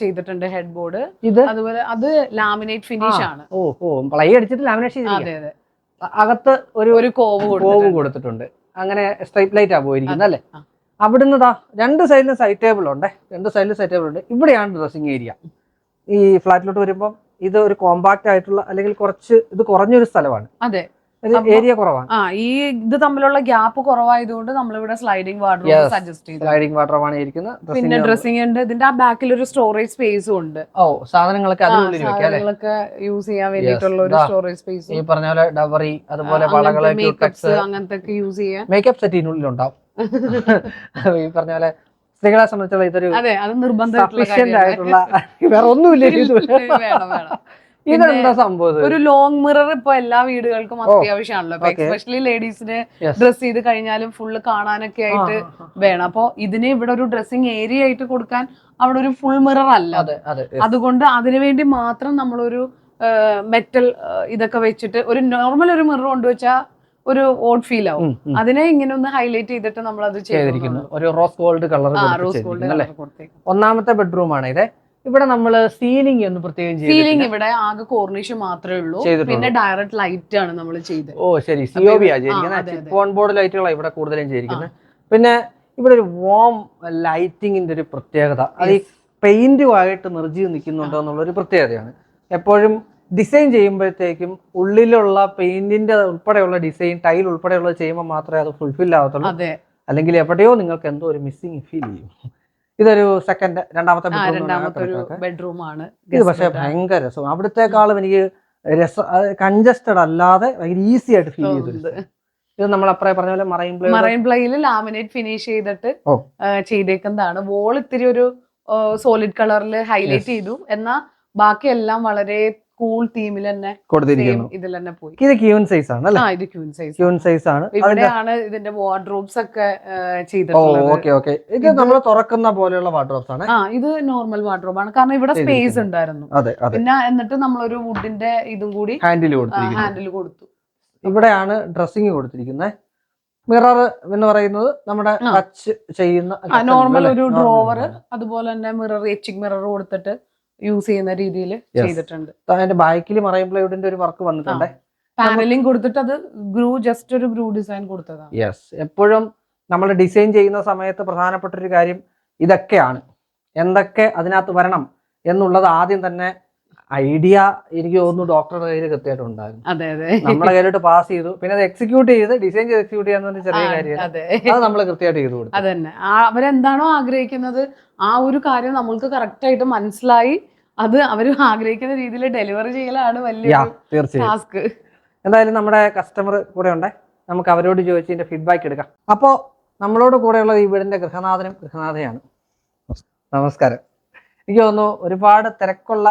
ചെയ്തിട്ടുണ്ട് ഹെഡ് ബോർഡ് ഇത്? അതുപോലെ അത് ലാമിനേറ്റ് ഫിനിഷ് ആണ്. ഓ ഓ പ്ലൈ അടിച്ചിട്ട് ലാമിനേറ്റ് ചെയ്ത് അകത്ത് ഒരു ഒരു കോവ് കോവ് കൊടുത്തിട്ടുണ്ട്. അങ്ങനെ സ്ട്രൈറ്റ് ലൈറ്റ് ആ പോയിരിക്കുന്നത് അല്ലേ. അവിടുന്ന് ദാ രണ്ട് സൈഡിലും സൈഡ് ടേബിൾ ഉണ്ട്. രണ്ട് സൈഡിലും സൈഡ് ടേബിൾ ഉണ്ട്. ഇവിടെയാണ് ഡ്രസ്സിങ് ഏരിയ ഈ ഫ്ലാറ്റിലോട്ട് വരുമ്പോൾ ഇത് ഒരു കോമ്പാക്ട് ആയിട്ടുള്ള അല്ലെങ്കിൽ കുറച്ച് ഇത് കുറഞ്ഞൊരു സ്ഥലമാണ്. അതെ. ഏരിയ കുറവാണ്. ആ ഈ ഇത് തമ്മിലുള്ള ഗ്യാപ്പ് കുറവായതുകൊണ്ട് നമ്മളിവിടെ സ്ലൈഡിംഗ് വാർഡ്രോബ് സജസ്റ്റ് ചെയ്തു. സ്ലൈഡിംഗ് വാട്ടറാണ് ഇരിക്കുന്നത്. പിന്നെ ഡ്രസ്സിംഗ് ഉണ്ട്. ഇതിന്റെ ആ ബാക്കിൽ ഒരു സ്റ്റോറേജ് സ്പേസും ഉണ്ട്. ഓ സാധനങ്ങളൊക്കെ അതിനുള്ളിൽ സാധനങ്ങളൊക്കെ യൂസ് ചെയ്യാൻ വേണ്ടിട്ടുള്ള ഒരു സ്റ്റോറേജ് സ്പേസ് ഈ പറഞ്ഞ പോലെ ഡവറി അതുപോലെ വളകൾ മേക്കപ്സ് അങ്ങനത്തെ ഒക്കെ യൂസ് ചെയ്യാൻ. മേക്കപ്പ് സെറ്റിനുള്ളിൽ ഉണ്ടാവും ഈ പറഞ്ഞ പോലെ സ്ത്രീകളെ സംബന്ധിച്ചുള്ള ഇതൊരു അതെ അത് നിർബന്ധമായിട്ടുള്ള വേറെ ഒന്നുമില്ല ഇതെന്താ സംഭവം ഇത്? ഒരു ലോങ് മിറർ ഇപ്പൊ എല്ലാ വീടുകൾക്കും അത്യാവശ്യമാണല്ലോ. എസ്പെഷ്യലി ലേഡീസിന്. ഡ്രസ് ചെയ്ത് കഴിഞ്ഞാലും ഫുള്ള് കാണാനൊക്കെ ആയിട്ട് വേണം. അപ്പൊ ഇതിന് ഇവിടെ ഒരു ഡ്രസ്സിംഗ് ഏരിയ ആയിട്ട് കൊടുക്കാൻ അവിടെ ഒരു ഫുൾ മിറർ അല്ല. അതെ അതെ. അതുകൊണ്ട് അതിനുവേണ്ടി മാത്രം നമ്മളൊരു മെറ്റൽ ഇതൊക്കെ വെച്ചിട്ട് ഒരു നോർമൽ ഒരു മിറർ കൊണ്ടുവച്ചാൽ ഒരു ഓഡ് ഫീൽ ആവും. അതിനെ ഇങ്ങനെ ഒന്ന് ഹൈലൈറ്റ് ചെയ്തിട്ട് നമ്മൾ അത് ചെയ്തിരിക്കുന്നു ഒരു റോസ് ഗോൾഡ് കളർ ഒന്നാമത്തെ ബെഡ്റൂം ആണ് ഇത്. ഇവിടെ നമ്മൾ സീലിംഗ് എന്ന് പ്രത്യേകം സീലിംഗ് ഇവിടെ ആകെ കോർണിഷ് മാത്രമേ ഉള്ളൂ. പിന്നെ ഡയറക്റ്റ് ലൈറ്റ് ആണ് നമ്മൾ ചെയ്തത് ഓ ശരി. സിഒബി ആ ചെയ്തിരിക്കുന്നത് ഓൺ ബോർഡ് ലൈറ്റുകളാണ് ഇവിടെ കൂടുതലും ചെയ്തിരിക്കുന്നത് പിന്നെ ഇവിടെ ഒരു വോം ലൈറ്റിംഗിന്റെ ഒരു പ്രത്യേകത. അത് ഈ പെയിന്റുമായിട്ട് നിർജീവ് നിൽക്കുന്നുണ്ടോ എന്നുള്ള ഒരു പ്രത്യേകതയാണ്. എപ്പോഴും ഡിസൈൻ ചെയ്യുമ്പോഴത്തേക്കും ഉള്ളിലുള്ള പെയിന്റിന്റെ ഉൾപ്പെടെയുള്ള ഡിസൈൻ ടൈൽ ഉൾപ്പെടെയുള്ളത് ചെയ്യുമ്പോൾ മാത്രമേ അത് ഫുൾഫിൽ ആവത്തുള്ളൂ. അല്ലെങ്കിൽ എവിടെയോ നിങ്ങൾക്ക് എന്തോ ഒരു മിസ്സിങ് ഫീൽ ചെയ്യും. ഇതൊരു സെക്കൻഡ് രണ്ടാമത്തെ ബെഡ്റൂമാണ് bedroom രണ്ടാമത്തെ ഒരു ബെഡ്റൂം ആണ്. ഇത് പക്ഷേ ഭയങ്കര രസം. അവിടുത്തെക്കാളും എനിക്ക് രസം കൺജസ്റ്റഡ് അല്ലാതെ ഭയങ്കര ഈസി ആയിട്ട് ഫീൽ ചെയ്തിട്ടുണ്ട് ഇത് നമ്മൾ അപ്പറേ പറഞ്ഞ പോലെ മറൈൻ പ്ലേ മറൈൻ പ്ലൈയിൽ ലാമിനേറ്റ് ഫിനിഷ് ചെയ്തിട്ട് ചെയ്തേക്കുന്നതാണ്. വോൾ ഇത്തിരി ഒരു സോളിഡ് കളറിൽ ഹൈലൈറ്റ്. ചെയ്തു. എന്നാ ബാക്കിയെല്ലാം വളരെ കൂൾ തീമിൽ തന്നെ കൊടുത്തിരിക്കുന്നു. ഇതിൽ തന്നെ പോയി. ഇത് ക്യൂൻ സൈസ് ആണ് അല്ലേ? ഇത് ക്യൂൻ സൈസ് ക്യൂൻ സൈസ് ആണ്. ഇവിടെയാണ് ഇതിന്റെ വാർഡ്രോബ്സ് ഒക്കെ ചെയ്തിട്ടുള്ളത്. Okay okay. ഇത് നമ്മൾ തുറക്കുന്ന പോലെയുള്ള വാർഡ്രോബ്സ് ആണ്. ആ ഇത് നോർമൽ വാർഡ്രോബ് ആണ്. കാരണം ഇവിടെ സ്പേസ് ഉണ്ടായിരുന്നു. പിന്നെ എന്നിട്ട് നമ്മളൊരു വുഡിന്റെ ഇതും കൂടി ഹാൻഡിൽ കൊടുത്തിരിക്കുന്നു. ഹാൻഡിൽ കൊടുത്തു. ഇവിടെയാണ് ഡ്രസ്സിങ് കൊടുത്തിരിക്കുന്നത്. മിറർ എന്ന് പറയുന്നത് നമ്മുടെ ടച്ച് ചെയ്യുന്ന നോർമൽ ഒരു ഡ്രോവർ അതുപോലെ തന്നെ മിറർ എച്ചിങ് മിറർ കൊടുത്തിട്ട് യൂസ് ചെയ്യുന്ന രീതിയിൽ ചെയ്തിട്ടുണ്ട്. അതിന്റെ ബാക്കിൽ മറൈൻ പ്ലൈവുഡിന്റെ ഒരു വർക്ക് വന്നിട്ടുണ്ട്. പാനലിംഗ് കൊടുത്തിട്ട് അത് ഗ്രൂ ജസ്റ്റ് ഒരു ഗ്രൂ ഡിസൈൻ കൊടുത്തതാണ് യെസ് എപ്പോഴും നമ്മൾ ഡിസൈൻ ചെയ്യുന്ന സമയത്ത് പ്രധാനപ്പെട്ട ഒരു കാര്യം ഇതൊക്കെയാണ്. എന്തൊക്കെ അതിനകത്ത് വരണം എന്നുള്ളത് ആദ്യം തന്നെ ഐഡിയ എനിക്ക് തോന്നുന്നു ഡോക്ടറുടെ കയ്യിൽ കൃത്യമായിട്ട് ഉണ്ടായിരുന്നു. അതെ അതെ. നമ്മളെ കയ്യിലോട്ട് പാസ് ചെയ്തു. പിന്നെ അത് എക്സിക്യൂട്ട് ചെയ്ത് ഡിസൈൻ ചെയ്ത് എക്സിക്യൂട്ട് ചെയ്യാന്ന് ചെറിയ കാര്യമാണ് അതെ. അത് നമ്മൾ കൃത്യമായിട്ട് ചെയ്തു കൊടുത്തു. അതന്നെ. അവരെന്താണോ ആഗ്രഹിക്കുന്നത് ആ ഒരു കാര്യം നമ്മൾക്ക് കറക്റ്റ് ആയിട്ട് മനസ്സിലായി അത് അവർ ആഗ്രഹിക്കുന്ന രീതിയിൽ ഡെലിവറി ചെയ്യലാണ് വലിയ ടാസ്ക്. എന്തായാലും നമ്മുടെ കസ്റ്റമർ കൂടെ ഉണ്ട്. നമുക്ക് അവരോട് ചോദിച്ച് ഇതിന്റെ ഫീഡ്ബാക്ക് എടുക്കാം. അപ്പോ നമ്മളോട് കൂടെയുള്ള ഈ വീടിന്റെ ഗൃഹനാഥനും ഗൃഹനാഥയാണ്. നമസ്കാരം. എനിക്ക് തോന്നുന്നു ഒരുപാട് തിരക്കുള്ള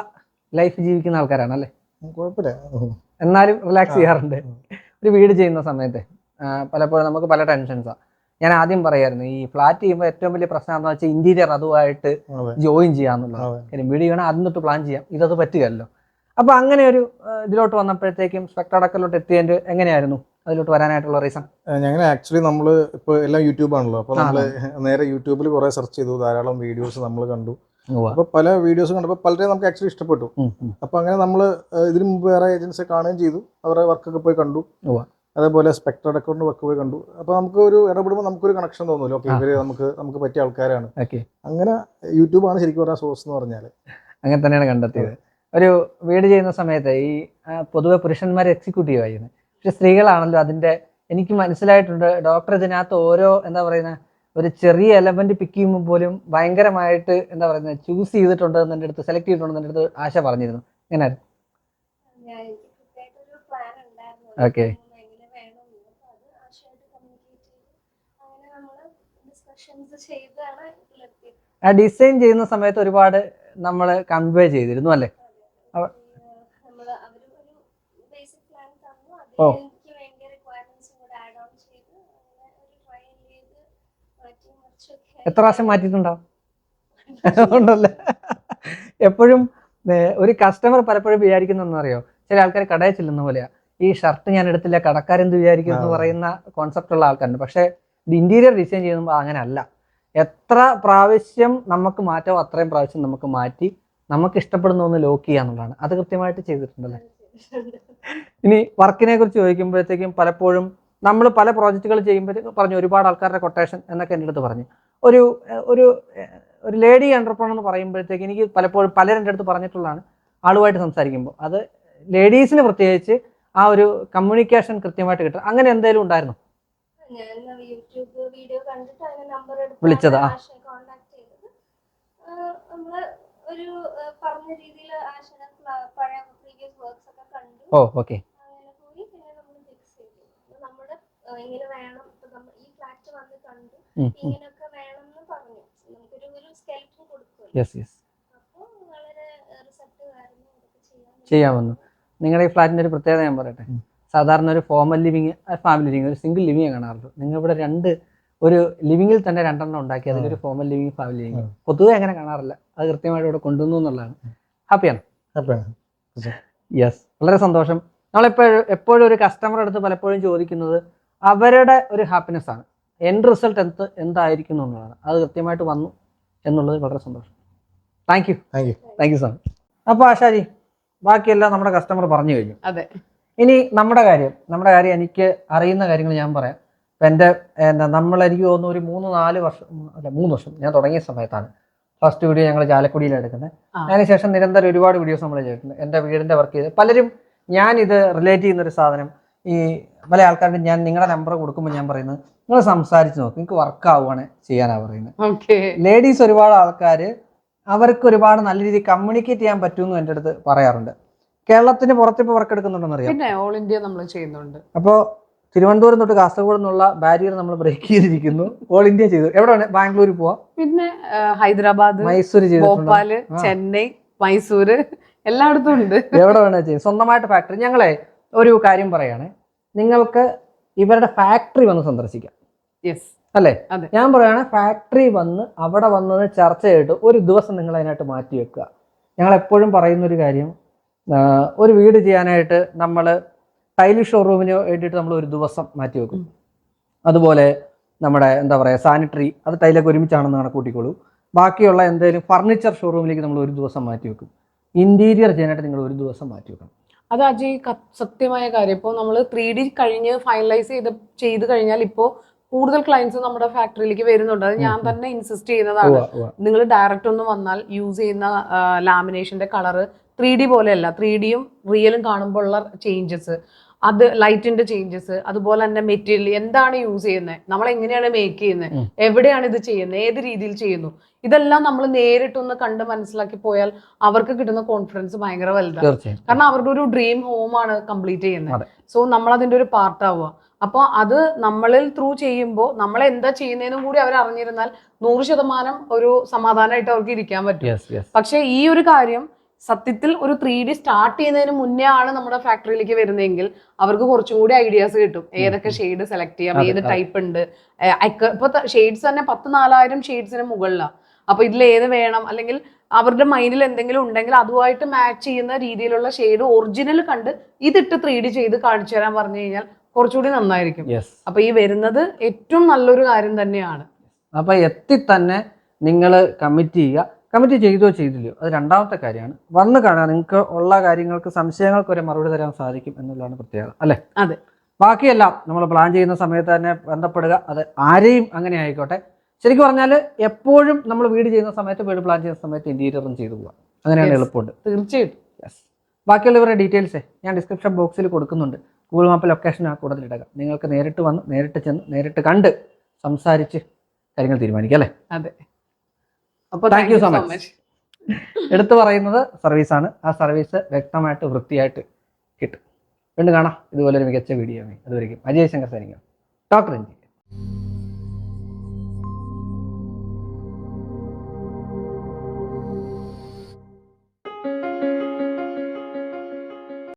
ലൈഫ് ജീവിക്കുന്ന ആൾക്കാരാണ് അല്ലേ കുഴപ്പമില്ല. എന്നാലും റിലാക്സ് ചെയ്യാറുണ്ട്. ഒരു വീട് ചെയ്യുന്ന സമയത്ത്. പലപ്പോഴും നമുക്ക് പല ടെൻഷൻസാണ് ഞാൻ ആദ്യം പറയായിരുന്നു ഈ ഫ്ലാറ്റ് ചെയ്യുമ്പോൾ ഏറ്റവും വലിയ പ്രശ്നം എന്താണെന്ന് വെച്ചാൽ ഇന്റീരിയർ അതുമായിട്ട് ജോയിൻ ചെയ്യാന്നുള്ളത്. ഇനി കാര്യം വേണം ചെയ്യണം അതും തൊട്ട് പ്ലാൻ ചെയ്യാം. ഇതത് പറ്റുകയല്ലോ. അപ്പൊ അങ്ങനെ ഒരു ഇതിലോട്ട് വന്നപ്പോഴത്തേക്കും സ്പെക്ടടക്കലോട്ട് എത്തിയതിന്റെ എങ്ങനെയായിരുന്നു? അതിലോട്ട് വരാനായിട്ടുള്ള റീസൺ ഞങ്ങൾ ആക്ച്വലി നമ്മൾ ഇപ്പോൾ എല്ലാം യൂട്യൂബ് ആണല്ലോ. അപ്പോൾ നമ്മൾ നേരെ യൂട്യൂബിൽ കുറേ സെർച്ച് ചെയ്തു ധാരാളം വീഡിയോസ് നമ്മൾ കണ്ടു. അപ്പോൾ പല വീഡിയോസ് കണ്ടപ്പോൾ പലരെയും നമുക്ക് ആക്ച്വലി ഇഷ്ടപ്പെട്ടു. അപ്പോൾ അങ്ങനെ നമ്മൾ ഇതിനു മുമ്പ് വേറെ ഏജൻസിയെ കാണുകയും ചെയ്തു. അവരുടെ വർക്കൊക്കെ പോയി കണ്ടു. അതേപോലെ സ്പെക്ടർ അക്കൗണ്ട് വർക്ക് പോയി കണ്ടു. അപ്പോൾ നമുക്ക് ഒരു ഇടപെടുമ്പോൾ നമുക്കൊരു കണക്ഷൻ തോന്നുമല്ലോ ഓക്കെ ഇവർ നമുക്ക് നമുക്ക് പറ്റിയ ആൾക്കാരാണ്. ഓക്കെ. അങ്ങനെ യൂട്യൂബാണ് ശരിക്കും പറഞ്ഞ സോഴ്സ് എന്ന് പറഞ്ഞാൽ അങ്ങനെ തന്നെയാണ് കണ്ടെത്തിയത്. ഒരു വീട് ചെയ്യുന്ന സമയത്ത് ഈ പൊതുവെ പുരുഷന്മാർ എക്സിക്യൂട്ടീവ് ആയിരുന്നു പക്ഷെ സ്ത്രീകളാണല്ലോ അതിന്റെ എനിക്ക് മനസ്സിലായിട്ടുണ്ട് ഡോക്ടർ ഇതിനകത്ത് ഓരോ എന്താ പറയുന്ന ഒരു ചെറിയ എലമെന്റ് പിക്ക് ചെയ്യുമ്പോൾ പോലും ഭയങ്കരമായിട്ട് എന്താ പറയുന്നത് ചൂസ് ചെയ്തിട്ടുണ്ട് എന്നെ എന്റെ അടുത്ത് സെലക്ട് ചെയ്തിട്ടുണ്ട് എന്നെ എന്റെ അടുത്ത് ആശ പറഞ്ഞിരുന്നു. എങ്ങനെ ഞാൻ എനിക്ക് കൃത്യമായിട്ടൊരു പ്ലാൻ ഉണ്ടായിരുന്നു Okay. എങ്ങനെ വേണമെന്ന് അപ്പൊ അത് ആശയമായിട്ട് കമ്മ്യൂണിക്കേറ്റ് ചെയ്ത് അങ്ങനെ നമ്മൾ ഡിസ്കഷൻസ് ചെയ്താണ് ഇതിലെത്തിയത് ആ ഡിസൈൻ ചെയ്യുന്ന സമയത്ത് ഒരുപാട് നമ്മൾ കൺവേ ചെയ്തിരുന്നു അല്ലേ? നമ്മൾ അവർ ഒരു ബേസിക് പ്ലാൻ തന്നു. ഓ. അതിൽ എനിക്ക് വേണ്ടിയ റിക്വയർമെന്റ്സും കൂടെ ആഡ് ഓൺ ചെയ്ത് ഒരു ട്രയൽ ചെയ്ത് മാറ്റി മറിച്ചൊക്കെ എത്ര പ്രാവശ്യം മാറ്റിയിട്ടുണ്ടാവും ഉണ്ടല്ലേ? എപ്പോഴും ഒരു കസ്റ്റമർ പലപ്പോഴും വിചാരിക്കുന്നറിയോ അറിയോ ചില ആൾക്കാർ കടയിൽ ചെല്ലുന്ന പോലെയാ. ഈ ഷർട്ട് ഞാൻ എടുത്തില്ല കടക്കാരെന്ത് വിചാരിക്കും എന്ന് പറയുന്ന കോൺസെപ്റ്റ് ഉള്ള ആൾക്കാരുണ്ട്. പക്ഷേ ഇത് ഇന്റീരിയർ ഡിസൈൻ ചെയ്യുമ്പോൾ അങ്ങനെ അല്ല എത്ര പ്രാവശ്യം നമുക്ക് മാറ്റാമോ അത്രയും പ്രാവശ്യം നമുക്ക് മാറ്റി നമുക്ക് ഇഷ്ടപ്പെടുന്ന ഒന്ന് ലോക്ക് ചെയ്യാന്നുള്ളതാണ് അത് കൃത്യമായിട്ട് ചെയ്തിട്ടുണ്ടല്ലേ? ഇനി വർക്കിനെ കുറിച്ച് ചോദിക്കുമ്പോഴത്തേക്കും പലപ്പോഴും നമ്മൾ പല പ്രോജക്റ്റുകൾ ചെയ്യുമ്പോഴത്തേക്കും പറഞ്ഞു ഒരുപാട് ആൾക്കാരുടെ കൊട്ടേഷൻ എന്നൊക്കെ എന്റെ അടുത്ത് പറഞ്ഞു. ഒരു ഒരു ഒരു ലേഡി എന്റർപ്രണർ എന്ന് പറയുമ്പോഴത്തേക്ക് എനിക്ക് പലപ്പോഴും പലരും എന്റെ അടുത്ത് പറഞ്ഞിട്ടുള്ളതാണ് ആളുമായിട്ട് സംസാരിക്കുമ്പോൾ. അത് ലേഡീസിന് പ്രത്യേകിച്ച് ആ ഒരു കമ്മ്യൂണിക്കേഷൻ കൃത്യമായിട്ട് കിട്ടും. അങ്ങനെ എന്തെങ്കിലും ഉണ്ടായിരുന്നു? ഞാൻ യൂട്യൂബ് വീഡിയോ കണ്ടിട്ട് അതിന്റെ നമ്പർ എടുത്ത് വിളിച്ചതാ? കോണ്ടാക്ട് ചെയ്തത്. നമ്മൾ ഒരു പറഞ്ഞ രീതിയിൽ ആശന പഴയ പ്രീവിയസ് വർക്ക്സ് ഒക്കെ കണ്ടു. Oh okay. അങ്ങനെ പോയി പിന്നെ നമ്മൾ ഫിക്സ് ചെയ്തു. നമ്മുടെ ഇങ്ങനെ വേണം ഈ ഫ്ലാറ്റ് വന്ന് കണ്ടു. ഇങ്ങനെയൊക്കെ വേണം എന്ന് പറഞ്ഞു. നമുക്കൊരു ഒരു സ്കെൽറ്റൻ കൊടുക്കും അപ്പോൾ വളരെ റിസപ്റ്റീവ് ആയിരുന്നു. ചെയ്യാൻ ചെയ്യാമെന്ന് നിങ്ങളുടെ ഈ ഫ്ലാറ്റിന്റെ ഒരു പ്രത്യേകത ഞാൻ പറയട്ടെ? സാധാരണ ഒരു ഫോമൽ ലിവിങ് ഫാമിലി ലിവിങ് ഒരു സിംഗിൾ ലിവിങ് കാണാറുള്ളൂ നിങ്ങൾ ഇവിടെ രണ്ട് ഒരു ലിവിങ്ങിൽ തന്നെ രണ്ടെണ്ണം ഉണ്ടാക്കി അതിലൊരു ഫോമൽ ലിവിങ് ഫാമിലി ലിവിങ്. പൊതുവെ അങ്ങനെ കാണാറില്ല. അത് കൃത്യമായിട്ട് ഇവിടെ കൊണ്ടുവന്നു എന്നുള്ളതാണ്. ഹാപ്പിയാണ്? ഹാപ്പിയാണ് യെസ് വളരെ സന്തോഷം. നമ്മളെപ്പോഴും എപ്പോഴും ഒരു കസ്റ്റമർ അടുത്ത് പലപ്പോഴും ചോദിക്കുന്നത് അവരുടെ ഒരു ഹാപ്പിനെസ് ആണ്. എൻഡ് റിസൾട്ട് എന്ത് എന്തായിരിക്കും എന്നുള്ളതാണ്. അത് കൃത്യമായിട്ട് വന്നു എന്നുള്ളത് വളരെ സന്തോഷം. Thank you thank you thank you sir അപ്പോൾ ആശാജി ബാക്കിയെല്ലാം നമ്മുടെ കസ്റ്റമർ പറഞ്ഞു കഴിഞ്ഞു. അതെ. ഇനി നമ്മുടെ കാര്യം നമ്മുടെ കാര്യം എനിക്ക് അറിയുന്ന കാര്യങ്ങൾ ഞാൻ പറയാം. ഇപ്പം എന്റെ എന്താ നമ്മളെനിക്ക് തോന്നുന്നു ഒരു മൂന്ന് നാല് വർഷം അല്ല മൂന്ന് വർഷം ഞാൻ തുടങ്ങിയ സമയത്താണ് ഫസ്റ്റ് വീഡിയോ ഞങ്ങൾ ചാലക്കുടിയിൽ എടുക്കുന്നത്. അതിനുശേഷം നിരന്തരം ഒരുപാട് വീഡിയോസ് നമ്മൾ ചെയ്തിട്ടുണ്ട്. എന്റെ വീടിന്റെ വർക്ക് ചെയ്ത് പലരും ഞാൻ ഇത് റിലേറ്റ് ചെയ്യുന്ന ഒരു സാധനം ഈ പല ആൾക്കാരുടെ ഞാൻ നിങ്ങളുടെ നമ്പർ കൊടുക്കുമ്പോൾ ഞാൻ പറയുന്നത് നിങ്ങൾ സംസാരിച്ച് നോക്കും നിങ്ങൾക്ക് വർക്ക് ആവുകയാണ് ചെയ്യാനാണ് പറയുന്നത്. ഓക്കെ. ലേഡീസ് ഒരുപാട് ആൾക്കാർ അവർക്ക് ഒരുപാട് നല്ല രീതിയിൽ കമ്മ്യൂണിക്കേറ്റ് ചെയ്യാൻ പറ്റുമെന്ന് എന്റെ അടുത്ത് പറയാറുണ്ട്. കേരളത്തിന് പുറത്തിപ്പോൾ വർക്ക് എടുക്കുന്നുണ്ടെന്ന് അറിയാം. പിന്നെ ഓൾ ഇന്ത്യ നമ്മൾ ചെയ്യുന്നുണ്ട്. അപ്പോൾ തിരുവനന്തപുരം തൊട്ട് കാസർഗോഡ് എന്നുള്ള ബാരിയർ നമ്മൾ ബ്രേക്ക് ചെയ്തിരിക്കുന്നു. ഓൾ ഇന്ത്യ ചെയ്തു. എവിടെ ബാംഗ്ലൂർ പോവാം? പിന്നെ ഹൈദരാബാദ് മൈസൂർ ചെയ്തു ഭോപ്പാൽ. ചെന്നൈ മൈസൂര് എല്ലായിടത്തും ഉണ്ട്. എവിടെ വേണേ ചെയ്യും സ്വന്തമായിട്ട് ഫാക്ടറി ഞങ്ങളെ ഒരു കാര്യം പറയാണ്. നിങ്ങൾക്ക് ഇവരുടെ ഫാക്ടറി വന്ന് സന്ദർശിക്കാം. യെസ് അല്ലേ? ഞാൻ പറയാണ് ഫാക്ടറി വന്ന് അവിടെ വന്നത് ചർച്ച ചെയ്തിട്ട് ഒരു ദിവസം നിങ്ങൾ അതിനായിട്ട് മാറ്റി വെക്കുക. ഞങ്ങൾ എപ്പോഴും പറയുന്ന ഒരു കാര്യം ഒരു വീട് ചെയ്യാനായിട്ട് നമ്മൾ ടൈൽ ഷോറൂമിന് വേണ്ടിയിട്ട് നമ്മൾ ഒരു ദിവസം മാറ്റി വെക്കും. അതുപോലെ നമ്മുടെ എന്താ പറയുക സാനിറ്ററി അത് ടൈലൊക്കെ ഒരുമിച്ചാണെന്ന് കണക്കൂട്ടിക്കോളൂ ബാക്കിയുള്ള എന്തെങ്കിലും ഫർണിച്ചർ ഷോറൂമിലേക്ക് നമ്മൾ ഒരു ദിവസം മാറ്റി വെക്കും. ഇന്റീരിയർ ചെയ്യാനായിട്ട് നിങ്ങൾ ഒരു ദിവസം മാറ്റി വെക്കണം. അത് അജയ് സത്യമായ കാര്യം. ഇപ്പോൾ നമ്മൾ ത്രീ ഡി കഴിഞ്ഞ് ഫൈനലൈസ് ചെയ്ത് ചെയ്ത് കഴിഞ്ഞാൽ ഇപ്പോൾ കൂടുതൽ ക്ലയൻസ് നമ്മുടെ ഫാക്ടറിയിലേക്ക് വരുന്നുണ്ട്. അത് ഞാൻ. തന്നെ ഇൻസിസ്റ്റ് ചെയ്യുന്നതാണ്. നിങ്ങൾ ഡയറക്റ്റ് ഒന്ന് വന്നാൽ യൂസ് ചെയ്യുന്ന ലാമിനേഷന്റെ കളറ് ത്രീ ഡി പോലെയല്ല ത്രീ ഡിയും റിയലും കാണുമ്പോൾ ഉള്ള ചേഞ്ചസ് അത് ലൈറ്റിന്റെ ചേഞ്ചസ് അതുപോലെ തന്നെ മെറ്റീരിയൽ എന്താണ് യൂസ് ചെയ്യുന്നത് നമ്മൾ എങ്ങനെയാണ് മേക്ക് ചെയ്യുന്നത് എവിടെയാണ് ഇത് ചെയ്യുന്നത് ഏത് രീതിയിൽ ചെയ്യുന്നു ഇതെല്ലാം നമ്മൾ നേരിട്ടൊന്ന് കണ്ട് മനസ്സിലാക്കി പോയാൽ അവർക്ക് കിട്ടുന്ന കോൺഫിഡൻസ് ഭയങ്കര വലുതാണ്. കാരണം അവരുടെ ഒരു ഡ്രീം ആണ് കംപ്ലീറ്റ് ചെയ്യുന്നത്. സോ നമ്മൾ അതിന്റെ ഒരു പാർട്ട് ആവുക. അപ്പോൾ അത് നമ്മളിൽ ത്രൂ ചെയ്യുമ്പോൾ നമ്മൾ എന്താ ചെയ്യുന്നതെന്നും കൂടി അവർ അറിഞ്ഞിരുന്നാൽ നൂറ് ശതമാനം ഒരു സമാധാനമായിട്ട് അവർക്ക് ഇരിക്കാൻ പറ്റും. പക്ഷേ ഈ ഒരു കാര്യം സത്യത്തിൽ ഒരു ത്രീ ഡി സ്റ്റാർട്ട് ചെയ്യുന്നതിന് മുന്നേ ആണ് നമ്മുടെ ഫാക്ടറിയിലേക്ക് വരുന്നതെങ്കിൽ അവർക്ക് കുറച്ചും കൂടി ഐഡിയാസ് കിട്ടും. ഏതൊക്കെ ഷെയ്ഡ് സെലക്ട് ചെയ്യാം ഏത് ടൈപ്പ് ഉണ്ട്. ഇപ്പൊ ഷെയ്ഡ്സ് തന്നെ പത്ത് നാലായിരം ഷെയ്ഡ്സിന് മുകളിലാണ് അപ്പൊ ഇതിൽ ഏത് വേണം? അല്ലെങ്കിൽ അവരുടെ മൈൻഡിൽ എന്തെങ്കിലും ഉണ്ടെങ്കിൽ അതുമായിട്ട് മാച്ച് ചെയ്യുന്ന രീതിയിലുള്ള ഷെയ്ഡ് ഒറിജിനൽ കണ്ട് ഇതിട്ട് ത്രീ ഡി ചെയ്ത് കാണിച്ചു തരാൻ പറഞ്ഞു കഴിഞ്ഞാൽ കുറച്ചുകൂടി നന്നായിരിക്കും. അപ്പൊ ഈ വരുന്നത് ഏറ്റവും നല്ലൊരു കാര്യം തന്നെയാണ്. അപ്പൊ എത്തി തന്നെ നിങ്ങൾ കമ്മിറ്റ് ചെയ്യുക. കമ്മിറ്റ് ചെയ്തോ ചെയ്തില്ലയോ? അത് രണ്ടാമത്തെ കാര്യമാണ്. വന്ന് കാണാൻ നിങ്ങൾക്ക് ഉള്ള കാര്യങ്ങൾക്ക് സംശയങ്ങൾക്ക് ഒരു മറുപടി തരാൻ സാധിക്കും എന്നുള്ളതാണ് പ്രത്യേകത. അല്ലേ? അതെ. ബാക്കിയെല്ലാം നമ്മൾ പ്ലാൻ ചെയ്യുന്ന സമയത്ത് തന്നെ ബന്ധപ്പെടുക. അത് ആരെയും അങ്ങനെ ആയിക്കോട്ടെ. ശരിക്കും പറഞ്ഞാൽ എപ്പോഴും നമ്മൾ വീട് ചെയ്യുന്ന സമയത്ത് വീട് പ്ലാൻ ചെയ്യുന്ന സമയത്ത് ഇന്റീരിയറും ചെയ്തു പോകാം അങ്ങനെയാണ്. എളുപ്പമുണ്ട്. തീർച്ചയായിട്ടും. യെസ് ബാക്കിയുള്ളവരുടെ ഡീറ്റെയിൽസ് ഞാൻ ഡിസ്ക്രിപ്ഷൻ ബോക്സിൽ കൊടുക്കുന്നുണ്ട്. ഗൂഗിൾ മാപ്പ് ലൊക്കേഷൻ ആ കൂടുതൽ ഇടുക. നിങ്ങൾക്ക് നേരിട്ട് വന്ന് നേരിട്ട് ചെന്ന് നേരിട്ട് കണ്ട് സംസാരിച്ച് കാര്യങ്ങൾ തീരുമാനിക്കാം അല്ലേ? അതെ. അപ്പൊ താങ്ക് യു സോ മച്ച് എടുത്തു പറയുന്നത് സർവീസ് ആണ്. ആ സർവീസ് വ്യക്തമായിട്ട് വൃത്തിയായിട്ട് കിട്ടും. വീണ്ടും കാണാം. ഇതുപോലെ ഒരു മികച്ച വീഡിയോ അതുവരെയും അജയ് ശങ്കർ സൈനിക. Doctor N G